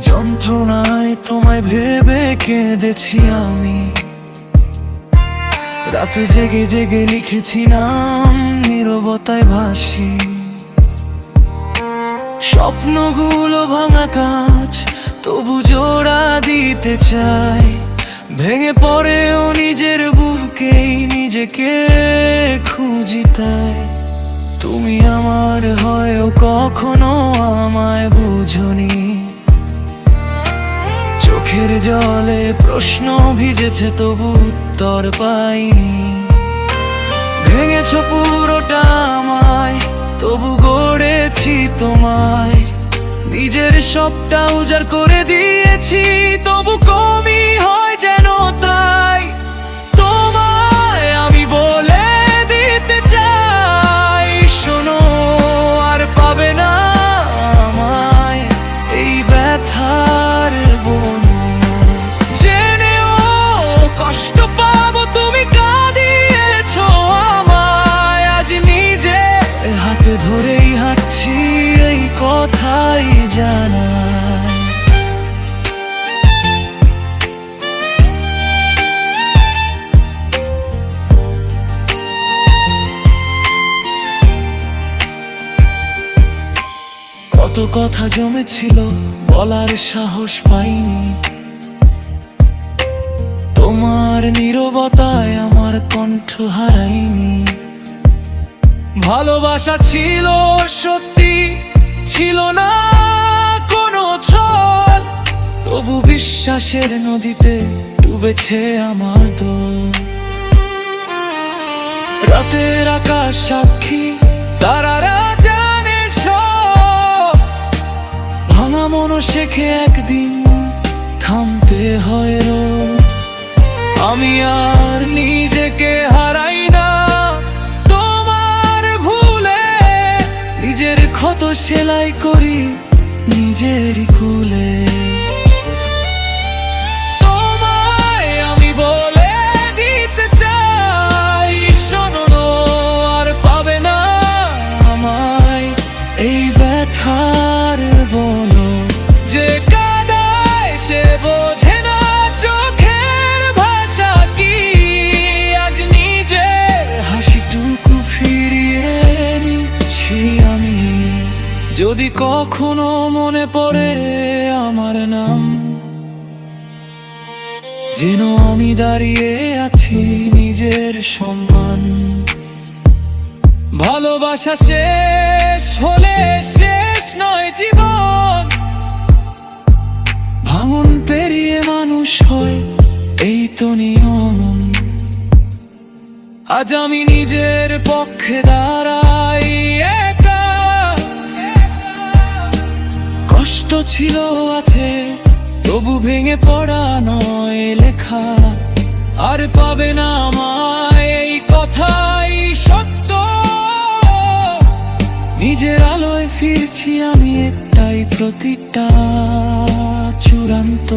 যন্ত্রণায় তোমায় ভেবে কেঁদেছি আমি। রাতে জেগে জেগে লিখেছি নাম, নীরবতায় ভাসি। স্বপ্নগুলো ভাঙা কাজ, তবু জোড়া দিতে চাই। ভেঙে পড়েও নিজের বুকেই নিজেকে খুঁজি তাই। তুমি আমার হয়েও কখনো আমায় বুঝনি। চোখের জলে প্রশ্ন ভিজেছে তবু উত্তর পাইনি। ভেঙেছ পুরোটা আমায়, তবু গড়েছি তোমায়। নিজের সবটা উজাড় করে দিয়েছি তবু ধরেই হাঁটছি এই কথাই জানাই কত কথা জমেছিল, বলার সাহস পাইনি। তোমার নীরবতায় আমার কণ্ঠ হারাইনি ভালোবাসা ছিল, সত্যি ছিল না কোনো ছল। তবু বিশ্বাসের নদীতে ডুবেছে আমার দোল। রাতের আকাশ সাক্ষী তারারা জানে সব। ভাঙা মনো শেখে একদিন নিজের ক্ষত সেলাই করি নিজের কুলে। এই যদি কখনো মনে পড়ে আমার নাম, যেন আমি দাঁড়িয়ে আছি নিজের সম্মান। ভালোবাসা শেষ হলে শেষ নয় জীবন। ভাঙন পেরিয়ে মানুষ হয়, এই তো নিয়ম। আজ আমি নিজের পক্ষে দাঁড়াই কষ্ট ছিল আছে, তবু ভেঙে পড়া নয় লেখা। আর পাবে না আমায় এই কথাই সত্য। নিজের আলোয় ফিরছি আমি একটাই প্রতিটা চূড়ান্ত।